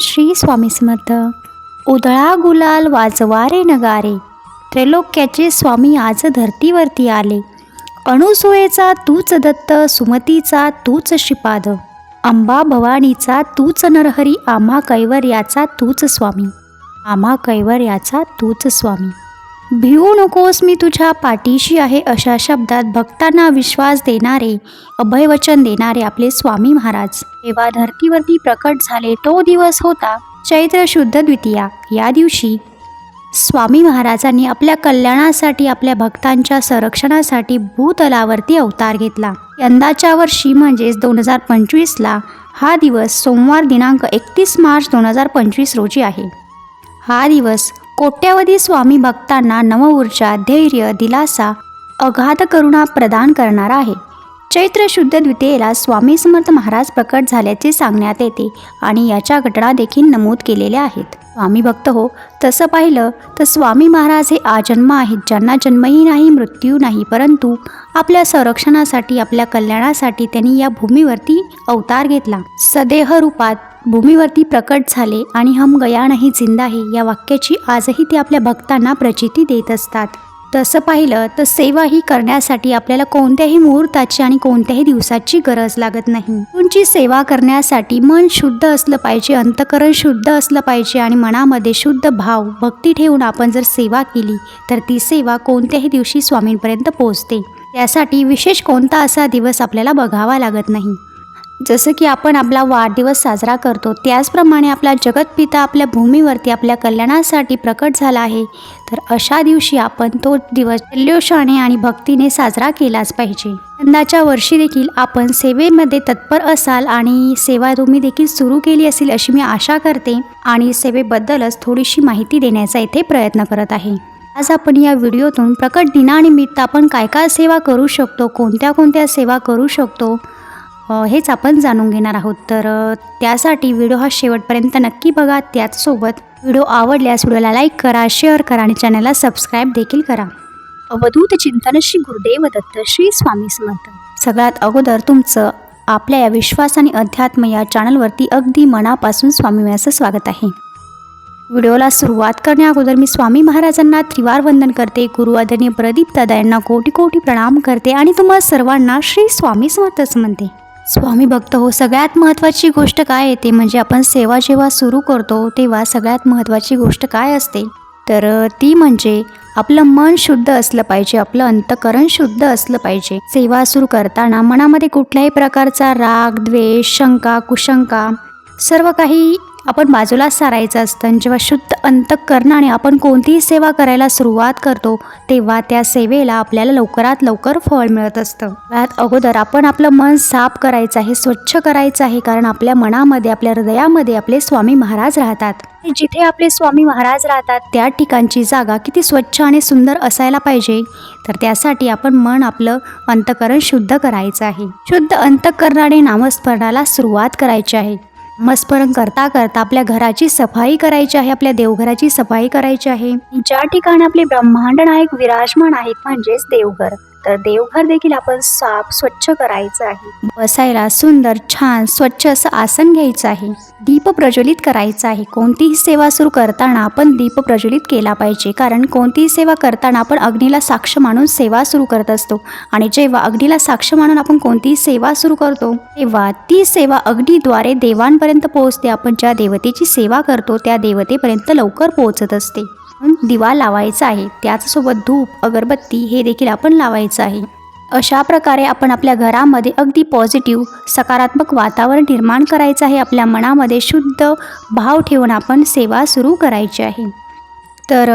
श्री स्वामी समर्थ. उधळा गुलाल वाजवारे नगारे. त्रैलोक्याचे स्वामी आज धरतीवरती आले. अणुसुयेचा तूच दत्त सुमतीचा तूच श्रीपाद. अंबा भवानीचा तूच नरहरी आम्हा कैवर्याचा तूच स्वामी. आम्हा कैवर्याचा तूच स्वामी. भिवू नकोस मी तुझ्या पाठीशी आहे अशा शब्दात भक्तांना विश्वास देणारे अभयवचन देणारे आपले स्वामी महाराज. तेव्हा धर्तीवरती प्रकट झाले तो दिवस होता चैत्र शुद्ध द्वितीया. या दिवशी स्वामी महाराजांनी आपल्या कल्याणासाठी आपल्या भक्तांच्या संरक्षणासाठी भूतलावरती अवतार घेतला. यंदाच्या वर्षी म्हणजेच दोन हजार पंचवीसला हा दिवस सोमवार दिनांक एकतीस मार्च दोन हजार पंचवीस रोजी आहे. हा दिवस कोट्यावधी स्वामी भक्तांना नवऊर्जा धैर्य दिलासा अगाध करुणा प्रदान करणार आहे. चैत्र शुद्ध द्वितीयेला स्वामी समर्थ महाराज प्रकट झाल्याचे सांगण्यात येते आणि याच्या घटना देखील नमूद केलेल्या आहेत. स्वामी भक्त हो तसं पाहिलं तर स्वामी महाराज हे आजन्म आहेत ज्यांना जन्मही नाही मृत्यू नाही परंतु आपल्या संरक्षणासाठी आपल्या कल्याणासाठी त्यांनी या भूमीवरती अवतार घेतला. सदेह रूपात भूमीवरती प्रकट झाले आणि हम गया नाही जिंदा आहे या वाक्याची आजही ते आपल्या भक्तांना प्रचिती देत असतात. तसं पाहिलं तर सेवा ही करण्यासाठी आपल्याला कोणत्याही मुहूर्ताची आणि कोणत्याही दिवसाची गरज लागत नाही. तुमची सेवा करण्यासाठी मन शुद्ध असलं पाहिजे अंतकरण शुद्ध असलं पाहिजे आणि मनामध्ये शुद्ध भाव भक्ती ठेवून आपण जर सेवा केली तर ती सेवा कोणत्याही दिवशी स्वामींपर्यंत पोहोचते. त्यासाठी विशेष कोणता असा दिवस आपल्याला बघावा लागत नाही. जसं की आपण आपला वाढदिवस साजरा करतो त्याचप्रमाणे आपला जगतपिता आपल्या भूमीवरती आपल्या कल्याणासाठी प्रकट झाला आहे. तर अशा दिवशी आपण तो दिवस जल्लोषाने आणि भक्तीने साजरा केलाच पाहिजे. यंदाच्या वर्षी देखील आपण सेवेमध्ये तत्पर असाल आणि सेवा तुम्ही देखील सुरू केली असेल अशी मी आशा करते आणि सेवेबद्दलच थोडीशी माहिती देण्याचा इथे प्रयत्न करत आहे. आज आपण या व्हिडिओतून प्रकट दिनानिमित्त आपण काय काय सेवा करू शकतो कोणत्या कोणत्या सेवा करू शकतो हेच आपण जाणून घेणार आहोत. तर त्यासाठी व्हिडिओ हा शेवटपर्यंत नक्की बघा. त्याचसोबत व्हिडिओ आवडल्यास व्हिडिओला लाईक करा शेअर करा आणि चॅनलला सबस्क्राईब देखील करा. अवधूत चिंतन श्री गुरुदेव दत्त श्री स्वामी समर्थ. सगळ्यात अगोदर तुमचं आपल्या या विश्वास आणि अध्यात्म या चॅनलवरती अगदी मनापासून स्वामीमयाचं स्वागत आहे. व्हिडिओला सुरुवात करण्या अगोदर मी स्वामी महाराजांना त्रिवार वंदन करते. गुरु आदरणीय प्रदीप दादा यांना कोटी कोटी प्रणाम करते आणि तुम्हा सर्वांना श्री स्वामी समर्थच म्हणते. स्वामी भक्त हो सगळ्यात महत्त्वाची गोष्ट काय येते? म्हणजे आपण सेवा जेव्हा सुरू करतो तेव्हा सगळ्यात महत्त्वाची गोष्ट काय असते? तर ती म्हणजे आपलं मन शुद्ध असलं पाहिजे आपलं अंतकरण शुद्ध असलं पाहिजे. सेवा सुरू करताना मनामध्ये कुठल्याही प्रकारचा राग द्वेष शंका कुशंका सर्व काही आपण बाजूला सारायचं असतं आणि जेव्हा शुद्ध अंतःकरणाने आपण कोणतीही सेवा करायला सुरुवात करतो तेव्हा त्या सेवेला आपल्याला लवकरात लवकर फळ मिळत असतं. त्यात अगोदर आपण आपलं मन साफ करायचं आहे स्वच्छ करायचं आहे कारण आपल्या मनामध्ये आपल्या हृदयामध्ये आपले स्वामी महाराज राहतात. जिथे आपले स्वामी महाराज राहतात त्या ठिकाणची जागा किती स्वच्छ आणि सुंदर असायला पाहिजे. तर त्यासाठी आपण मन आपलं अंतकरण शुद्ध करायचं आहे. शुद्ध अंतकरणाने नामस्मरणाला सुरुवात करायची आहे. मस्परण करता करता आपल्या घराची सफाई करायची आहे आपल्या देवघराची सफाई करायची आहे. ज्या ठिकाणी आपले ब्रह्मांड नायक विराजमान आहेत म्हणजेच देवघर. तर देवघर देखील आपण साफ स्वच्छ करायचं आहे. बसायला सुंदर छान स्वच्छ असं आसन घ्यायचं आहे. दीप प्रज्वलित करायचं आहे. कोणतीही सेवा सुरू करताना आपण दीप प्रज्वलित केला पाहिजे. कारण कोणतीही सेवा करताना आपण अग्नीला साक्ष मानून सेवा सुरू करत असतो. आणि जेव्हा अग्नीला साक्ष मानून आपण कोणतीही सेवा सुरू करतो तेव्हा ती सेवा अग्नीद्वारे देवांपर्यंत पोहोचते. आपण ज्या देवतेची सेवा करतो त्या देवतेपर्यंत लवकर पोहोचत असते. दिवा लावायचा आहे. त्याचसोबत धूप अगरबत्ती हे देखील आपण लावायचं आहे. अशा प्रकारे आपण आपल्या घरामध्ये अगदी पॉझिटिव्ह सकारात्मक वातावरण निर्माण करायचं आहे. आपल्या मनामध्ये शुद्ध भाव ठेवून आपण सेवा सुरू करायची आहे. तर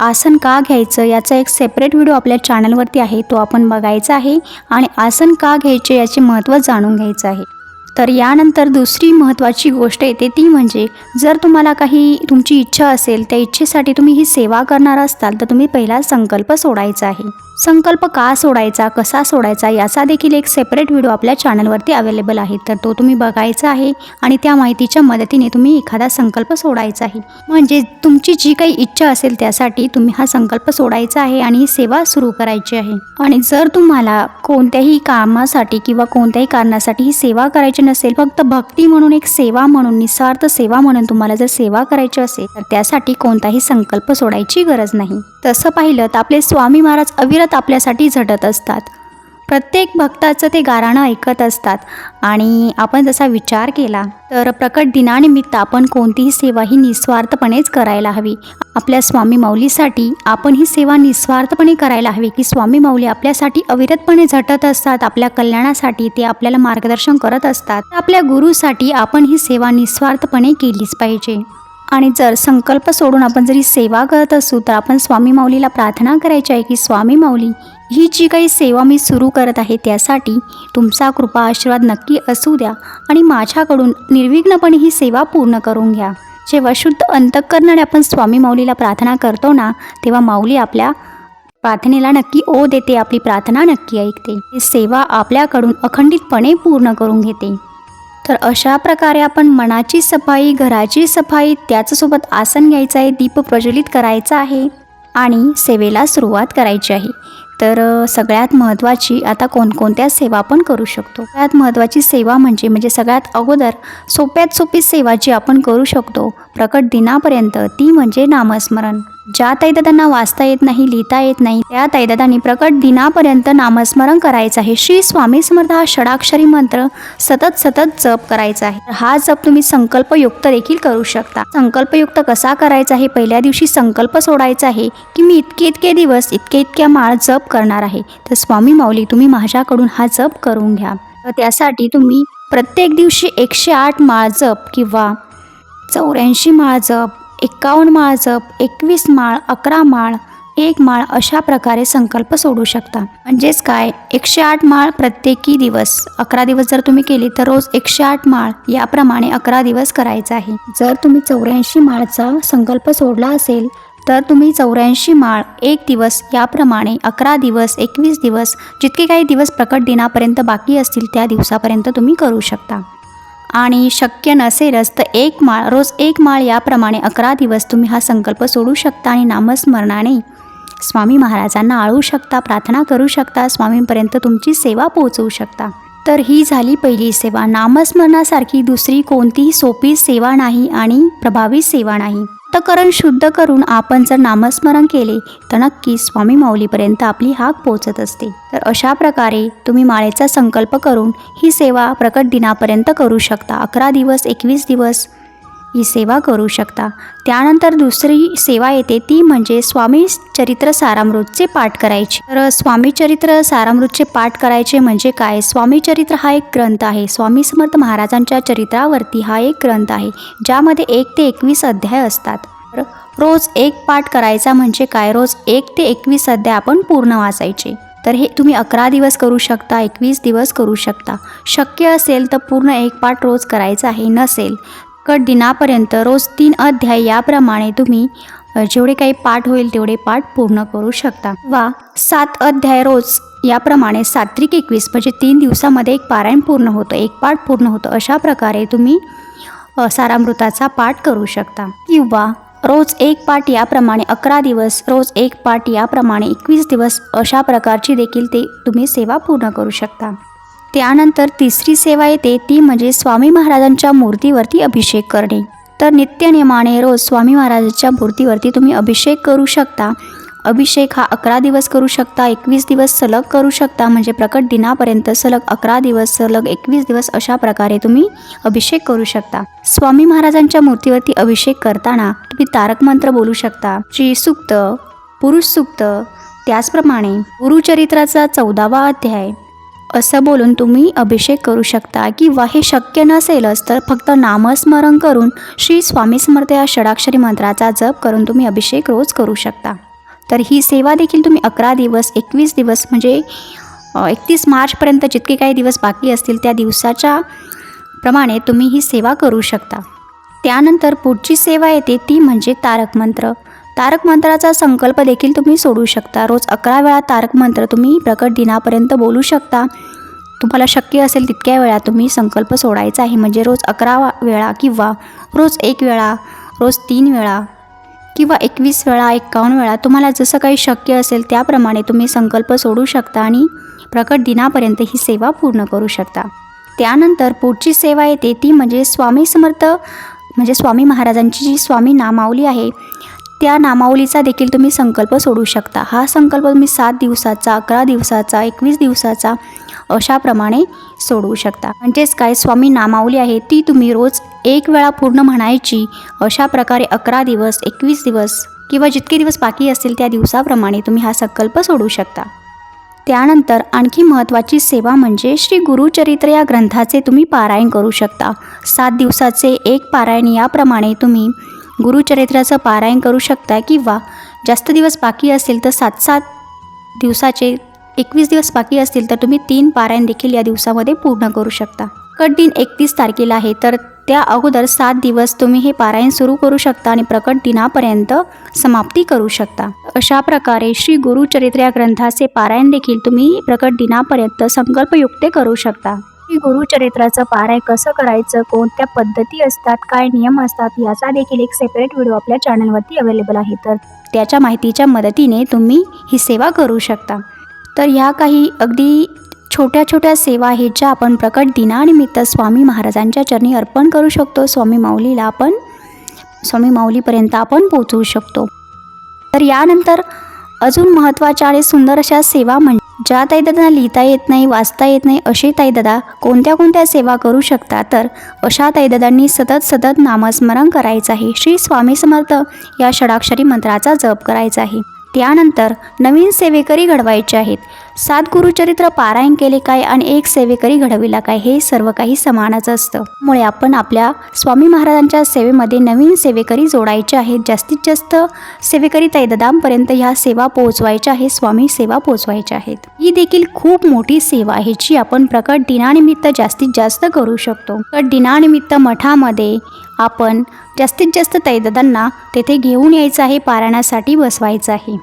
आसन का घ्यायचं? याचा एक सेपरेट व्हिडिओ आपल्या चॅनलवरती आहे. तो आपण बघायचा आहे. आणि आसन का घ्यायचे याचे महत्त्व जाणून घ्यायचं आहे. तर यानंतर दुसरी महत्त्वाची गोष्ट येते ती म्हणजे जर तुम्हाला काही तुमची इच्छा असेल त्या इच्छेसाठी तुम्ही ही सेवा करणार असाल तर तुम्ही पहिला संकल्प सोडायचा आहे. संकल्प का सोडायचा कसा सोडायचा याचा देखील एक सेपरेट व्हिडिओ आपल्या चॅनलवरती अवेलेबल आहे. तर तो तुम्ही बघायचा आहे आणि त्या माहितीच्या मदतीने तुम्ही एखादा संकल्प सोडायचा आहे. म्हणजे तुमची जी काही इच्छा असेल त्यासाठी तुम्ही हा संकल्प सोडायचा आहे आणि ही सेवा सुरू करायची आहे. आणि जर तुम्हाला कोणत्याही कामासाठी किंवा कोणत्याही कारणासाठी ही सेवा करायची नसेल फक्त भक्ती म्हणून एक सेवा म्हणून निस्वार्थ सेवा म्हणून तुम्हाला जर सेवा करायची असेल तर त्यासाठी कोणताही संकल्प सोडायची गरज नाही. तसं पाहिलं तर आपले स्वामी महाराज अविरत आपल्यासाठी झटत असतात. प्रत्येक भक्ताचं ते गाराणं ऐकत असतात. आणि आपण जसा विचार केला तर प्रकट दिनानिमित्त आपण कोणतीही सेवा ही निस्वार्थपणेच करायला हवी. आपल्या स्वामी माऊलीसाठी आपण ही सेवा निस्वार्थपणे करायला हवी की स्वामी माऊली आपल्यासाठी अविरतपणे झटत असतात आपल्या कल्याणासाठी ते आपल्याला मार्गदर्शन करत असतात. आपल्या गुरुसाठी आपण ही सेवा निस्वार्थपणे केलीच पाहिजे. आणि जर संकल्प सोडून आपण जरी सेवा करत असू तर आपण स्वामी माऊलीला प्रार्थना करायची आहे की स्वामी माऊली ही जी काही सेवा मी सुरू करत आहे त्यासाठी तुमचा कृपा आशीर्वाद नक्की असू द्या आणि माझ्याकडून निर्विघ्नपणे ही सेवा पूर्ण करून घ्या. जेव्हा शुद्ध अंतःकरणाने आपण स्वामी माऊलीला प्रार्थना करतो ना तेव्हा माऊली आपल्या प्रार्थनेला नक्की ओ देते आपली प्रार्थना नक्की ऐकते. ही सेवा आपल्याकडून अखंडितपणे पूर्ण करून घेते. तर अशा प्रकारे आपण मनाची सफाई घराची सफाई त्याचसोबत आसन घ्यायचं आहे दीप प्रज्वलित करायचा आहे आणि सेवेला सुरुवात करायची आहे. तर सगळ्यात महत्त्वाची आता कोणकोणत्या सेवा आपण करू शकतो? सगळ्यात महत्त्वाची सेवा म्हणजे म्हणजे सगळ्यात अगोदर सोप्यात सोपी सेवा जी आपण करू शकतो प्रकट दिनापर्यंत ती म्हणजे नामस्मरण. ज्या तैदादांना वाचता येत नाही लिहिता येत नाही त्या तैदादांनी प्रकट दिनापर्यंत नामस्मरण करायचं आहे. श्री स्वामी समर्थ हा षडाक्षरी मंत्र सतत सतत जप करायचा आहे. हा जप तुम्ही संकल्पयुक्त देखील करू शकता. संकल्पयुक्त कसा करायचा आहे? पहिल्या दिवशी संकल्प सोडायचा आहे की मी इतके इतके दिवस इतके इतक्या माळ जप करणार आहे. तर स्वामी माऊली तुम्ही माझ्याकडून हा जप करून घ्या. तर त्यासाठी तुम्ही प्रत्येक दिवशी एकशे आठ माळ जप किंवा चौऱ्याऐंशी माळ जप एक्कावन्न माळ जप एकवीस माळ अकरा माळ एक माळ अशा प्रकारे संकल्प सोडू शकता. म्हणजेच काय? एकशे आठ माळ प्रत्येकी दिवस. अकरा दिवस जर तुम्ही केली तर रोज एकशे आठ माळ याप्रमाणे अकरा दिवस करायचा आहे. जर तुम्ही चौऱ्याऐंशी माळचा संकल्प सोडला असेल तर तुम्ही चौऱ्याऐंशी माळ एक दिवस याप्रमाणे अकरा दिवस एकवीस दिवस जितके काही दिवस प्रकट दिनापर्यंत बाकी असतील त्या दिवसापर्यंत तुम्ही करू शकता. आणि शक्य नसेलच तर एक माळ रोज एक माळ याप्रमाणे अकरा दिवस तुम्ही हा संकल्प सोडू शकता आणि नामस्मरणाने स्वामी महाराजांना आळू शकता प्रार्थना करू शकता स्वामींपर्यंत तुमची सेवा पोहोचवू शकता. तर ही झाली पहिली सेवा. नामस्मरणासारखी दुसरी कोणतीही सोपी सेवा नाही आणि प्रभावी सेवा नाही. अंतकरण शुद्ध करून आपण जर नामस्मरण केले तर नक्की स्वामी माऊलीपर्यंत आपली हाक पोचत असते. तर अशा प्रकारे तुम्ही माळेचा संकल्प करून ही सेवा प्रकट दिनापर्यंत करू शकता. अकरा दिवस एकवीस दिवस ही सेवा करू शकता. त्यानंतर दुसरी सेवा येते ती म्हणजे स्वामी चरित्र सारामृतचे पाठ करायचे. तर स्वामी चरित्र सारामृतचे पाठ करायचे म्हणजे काय? स्वामी चरित्र हा एक ग्रंथ आहे. स्वामी समर्थ महाराजांच्या चरित्रावरती हा एक ग्रंथ आहे ज्यामध्ये एक ते एकवीस अध्याय असतात. तर रोज एक पाठ करायचा म्हणजे काय? रोज एक ते एकवीस अध्याय आपण पूर्ण वाचायचे. तर हे तुम्ही अकरा दिवस करू शकता एकवीस दिवस करू शकता. शक्य असेल तर पूर्ण एक पाठ रोज करायचा आहे नसेल कट दिनापर्यंत रोज तीन अध्याय याप्रमाणे तुम्ही जेवढे काही पाठ होईल तेवढे पाठ पूर्ण करू शकता. वा सात अध्याय रोज याप्रमाणे सात्विक एकवीस म्हणजे तीन दिवसामध्ये एक पारायण पूर्ण होतं एक पाठ पूर्ण होतं अशा प्रकारे तुम्ही सारामृताचा पाठ करू शकता. किंवा रोज एक पाठ याप्रमाणे अकरा दिवस रोज एक पाठ याप्रमाणे एकवीस दिवस अशा प्रकारची देखील ते तुम्ही सेवा पूर्ण करू शकता. त्यानंतर तिसरी सेवा येते ती म्हणजे स्वामी महाराजांच्या मूर्तीवरती अभिषेक करणे. तर नित्यनियमाने रोज स्वामी महाराजांच्या मूर्तीवरती तुम्ही अभिषेक करू शकता. अभिषेक हा अकरा दिवस करू शकता एकवीस दिवस सलग करू शकता म्हणजे प्रकट दिनापर्यंत सलग अकरा दिवस सलग एकवीस दिवस अशा प्रकारे तुम्ही अभिषेक करू शकता. स्वामी महाराजांच्या मूर्तीवरती अभिषेक करताना तुम्ही तारक मंत्र बोलू शकता श्री सुक्त पुरुष सुक्त त्याचप्रमाणे गुरुचरित्राचा चौदावा अध्याय असं बोलून तुम्ही अभिषेक करू शकता. किंवा हे शक्य नसेलच तर फक्त नामस्मरण करून श्री स्वामी समर्थ या षडाक्षरी मंत्राचा जप करून तुम्ही अभिषेक रोज करू शकता. तर ही सेवा देखील तुम्ही अकरा दिवस एकवीस दिवस म्हणजे एकतीस मार्चपर्यंत जितके काही दिवस बाकी असतील त्या दिवसाच्या प्रमाणे तुम्ही ही सेवा करू शकता. त्यानंतर पुढची सेवा येते ती म्हणजे तारक मंत्र तारक मंत्राचा संकल्प देखील तुम्ही सोडू शकता. रोज अकरा वेळा तारक मंत्र तुम्ही प्रकट दिनापर्यंत बोलू शकता. तुम्हाला शक्य असेल तितक्या वेळा तुम्ही संकल्प सोडायचा आहे म्हणजे रोज अकरा वेळा किंवा रोज एक वेळा रोज तीन वेळा किंवा एकवीस वेळा एकावन्न वेळा तुम्हाला जसं काही शक्य असेल त्याप्रमाणे तुम्ही संकल्प सोडू शकता आणि प्रकट दिनापर्यंत ही सेवा पूर्ण करू शकता. त्यानंतर पुढची सेवा येते ती म्हणजे स्वामी समर्थ म्हणजे स्वामी महाराजांची जी स्वामी नामावली आहे त्या नामावलीचा देखील तुम्ही संकल्प सोडू शकता. हा संकल्प तुम्ही सात दिवसाचा अकरा दिवसाचा एकवीस दिवसाचा अशाप्रमाणे सोडवू शकता. म्हणजेच काय? स्वामी नामावली आहे ती तुम्ही रोज एक वेळा पूर्ण म्हणायची अशा प्रकारे अकरा दिवस एकवीस दिवस किंवा जितके दिवस बाकी असतील त्या दिवसाप्रमाणे तुम्ही हा संकल्प सोडू शकता. त्यानंतर आणखी महत्त्वाची सेवा म्हणजे श्री गुरुचरित्र या ग्रंथाचे तुम्ही पारायण करू शकता. सात दिवसाचे एक पारायण याप्रमाणे तुम्ही गुरुचरित्राचं पारायण करू शकता किंवा जास्त दिवस बाकी असेल तर सात सात दिवसाचे एकवीस दिवस बाकी असतील तर तुम्ही तीन पारायण देखील या दिवसामध्ये पूर्ण करू शकता. कट दिन एकतीस तारखेला आहे तर त्या अगोदर सात दिवस तुम्ही हे पारायण सुरू करू शकता आणि प्रकट दिनापर्यंत समाप्ती करू शकता. अशा प्रकारे श्री गुरुचरित्र या ग्रंथाचे पारायण देखील तुम्ही प्रकट दिनापर्यंत संकल्पयुक्त करू शकता. की गुरुचरित्राचं पाराय कसं करायचं कोणत्या पद्धती असतात काय नियम असतात याचा देखील एक सेपरेट व्हिडिओ आपल्या चॅनलवरती अवेलेबल आहे. तर त्याच्या माहितीच्या मदतीने तुम्ही ही सेवा करू शकता. तर ह्या काही अगदी छोट्या छोट्या सेवा आहेत ज्या आपण प्रकट दिनानिमित्त स्वामी महाराजांच्या चरणी अर्पण करू शकतो. स्वामी माऊलीला आपण स्वामी माऊलीपर्यंत आपण पोचवू शकतो. तर यानंतर अजून महत्त्वाच्या आणि सुंदर अशा सेवा म्हणजे ज्या ताईदादांना लिहिता येत नाही वाचता येत नाही असे ताईदादा कोणत्या कोणत्या सेवा करू शकता? तर अशा ताईदादांनी सतत सतत नामस्मरण करायचं आहे श्री स्वामी समर्थ या षडाक्षरी मंत्राचा जप करायचा आहे त्यानंतर नवीन सेवेकरी घडवायचे आहेत. सात गुरुचरित्र पारायण केले काय आणि एक सेवेकरी घडविला काय हे सर्व काही समानच असतं. मुळे आपण आपल्या स्वामी महाराजांच्या सेवेमध्ये नवीन सेवेकरी जोडायचे आहेत. जास्तीत जास्त सेवेकरी तैददांपर्यंत ह्या सेवा पोहोचवायच्या आहेत स्वामी सेवा पोहोचवायच्या आहेत. ही देखील खूप मोठी सेवा आहे जी आपण प्रकट दिनानिमित्त जास्तीत जास्त करू शकतो. प्रकट दिनानिमित्त मठामध्ये आपण जास्तीत जास्त तैददांना तेथे घेऊन यायचं आहे पारायणासाठी बसवायचं आहे.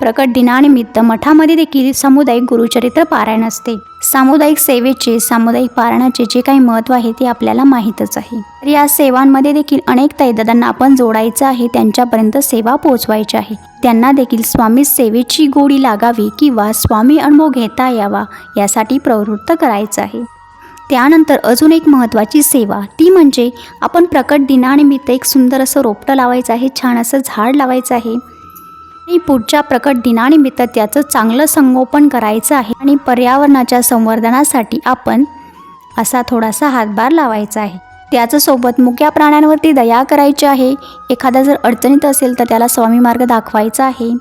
प्रकट दिनानिमित्त मठामध्ये देखील सामुदायिक गुरुचरित्र पारायण असते. सामुदायिक सेवेचे सामुदायिक पारायणाचे जे काही महत्त्व आहे ते आपल्याला माहीतच आहे. तर या सेवांमध्ये देखील अनेक तैददांना आपण जोडायचं आहे त्यांच्यापर्यंत सेवा पोहोचवायची आहे. त्यांना देखील स्वामी सेवेची गोडी लागावी किंवा स्वामी अनुभव घेता यावा यासाठी प्रवृत्त करायचं आहे. त्यानंतर अजून एक महत्त्वाची सेवा ती म्हणजे आपण प्रकट दिनानिमित्त एक सुंदर असं रोपटं लावायचं आहे छान असं झाड लावायचं आहे. आणि पुढच्या प्रकट दिनानिमित्त त्याचं चांगलं संगोपन करायचं आहे आणि पर्यावरणाच्या संवर्धनासाठी आपण असा थोडासा हातभार लावायचा आहे. त्याच्यासोबत मुक्या प्राण्यांवरती दया करायची आहे. एखादा जर अडचणीत असेल तर त्याला स्वामी मार्ग दाखवायचा आहे.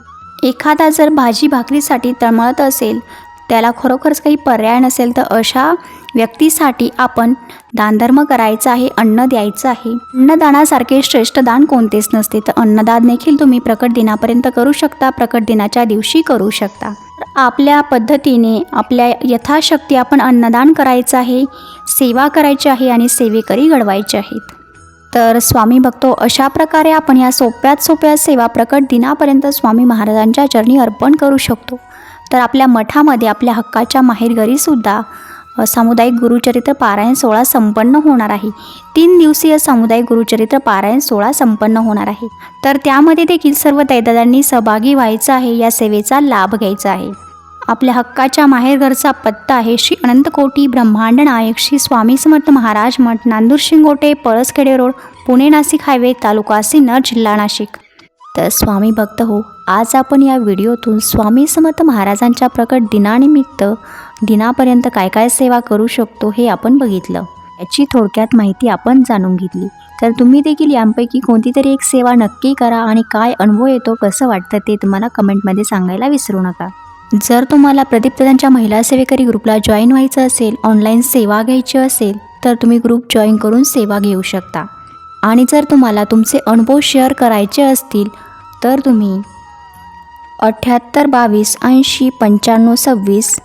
एखादा जर भाजी भाकरीसाठी तळमळत असेल त्याला खरोखरच काही पर्याय नसेल तर अशा व्यक्तीसाठी आपण दानधर्म करायचा आहे अन्न द्यायचं आहे. अन्नदानासारखे श्रेष्ठ दान कोणतेच नसते. तर अन्नदान देखील तुम्ही प्रकट दिनापर्यंत करू शकता प्रकट दिनाच्या दिवशी करू शकता. आपल्या पद्धतीने आपल्या यथाशक्ती आपण अन्नदान करायचं आहे सेवा करायची आहे आणि सेवेकरी घडवायचे आहेत. तर स्वामी बघतो अशा प्रकारे आपण या सोप्यात सोप्या सेवा प्रकट दिनापर्यंत स्वामी महाराजांच्या चरणी अर्पण करू शकतो. तर आपल्या मठामध्ये आपल्या हक्काच्या माहेरघरीसुद्धा सामुदायिक गुरुचरित्र पारायण सोहळा संपन्न होणार आहे. तीन दिवसीय सामुदायिक गुरुचरित्र पारायण सोहळा संपन्न होणार आहे. तर त्यामध्ये देखील सर्व दैदादांनी सहभागी व्हायचं आहे या सेवेचा लाभ घ्यायचा आहे. आपल्या हक्काच्या माहेरघरचा पत्ता आहे श्री अनंतकोटी ब्रह्मांड नायक श्री स्वामी समर्थ महाराज मठ नांदूर शिंगोटे पळसखेडे रोड पुणे नाशिक हायवे तालुका सिन्नर जिल्हा नाशिक. तर स्वामी भक्त हो आज आपण या व्हिडिओतून स्वामी समर्थ महाराजांच्या प्रकट दिनानिमित्त दिनापर्यंत काय काय सेवा करू शकतो हे आपण बघितलं. याची थोडक्यात माहिती आपण जाणून घेतली. तर तुम्ही देखील यांपैकी कोणती तरी एक सेवा नक्की करा आणि काय अनुभव येतो कसं वाटतं ते तुम्हाला कमेंटमध्ये सांगायला विसरू नका. जर तुम्हाला प्रदीपदांच्या महिला सेवेकरी ग्रुपला जॉईन व्हायचं असेल ऑनलाईन सेवा घ्यायची असेल तर तुम्ही ग्रुप जॉईन करून सेवा घेऊ शकता. आणि जर तुम्हाला तुमचे अनुभव शेअर करायचे असतील तर तुम्ही अठ्ठ्याहत्तर बावीस ऐंशी पंच्याण्णव सव्वीस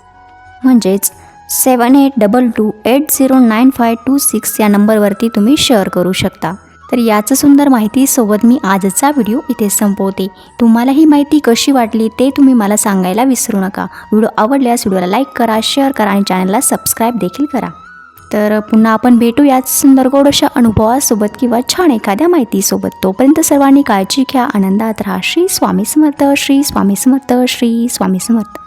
म्हणजेच seven eight double two eight zero nine five two six या नंबरवरती तुम्ही शेअर करू शकता. तर याचं सुंदर माहितीसोबत मी आजचा व्हिडिओ इथे संपवते. तुम्हाला ही माहिती कशी वाटली ते तुम्ही मला सांगायला विसरू नका. व्हिडिओ आवडल्यास व्हिडिओला लाईक करा शेअर करा आणि चॅनलला सबस्क्राईब देखील करा. तर पुन्हा आपण भेटू याच सुंदर गोड अशा अनुभवासोबत किंवा छान एखाद्या माहितीसोबत. तोपर्यंत सर्वांनी काळजी घ्या आनंदात राहा. श्री स्वामी समर्थ श्री स्वामी समर्थ श्री स्वामी समर्थ.